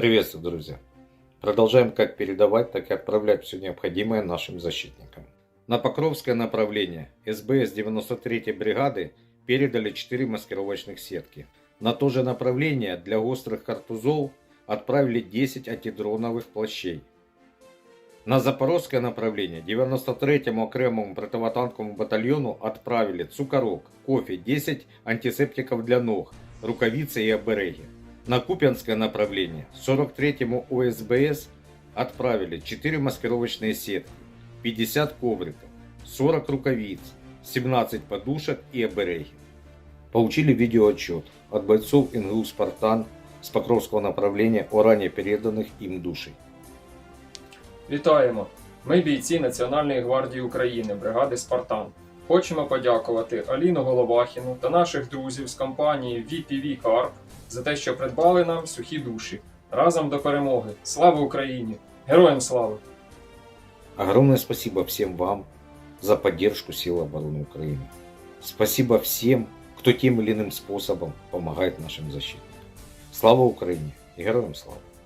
Приветствую, друзья! Продолжаем как передавать, так и отправлять все необходимое нашим защитникам. На Покровское направление СБС 93-й бригады передали 4 маскировочных сетки. На то же направление для острых картузов отправили 10 антидроновых плащей. На Запорожское направление 93-му окремому противотанковому батальону отправили цукорок, кофе, 10 антисептиков для ног, рукавицы и обереги На Купянское направление 43-му ОСБС отправили 4 маскировочные сетки, 50 ковриков, 40 рукавиц, 17 подушек и обереги. Получили видеоотчет от бойцов НГУ «Спартан» с Покровского направления о ранее переданных им душей. Вітаємо! Ми бійці Національної гвардії України, бригади Спартан. Хочемо подякувати Аліну Головахіну та наших друзів з компанії VPV Carp за те, що придбали нам сухі душі. Разом до перемоги! Слава Україні! Героям слава! Огромное спасибо всем вам за поддержку сил обороны Украины. Спасибо всем, кто тем или иным способом помогает нашим защитникам. Слава Украине и героям слава!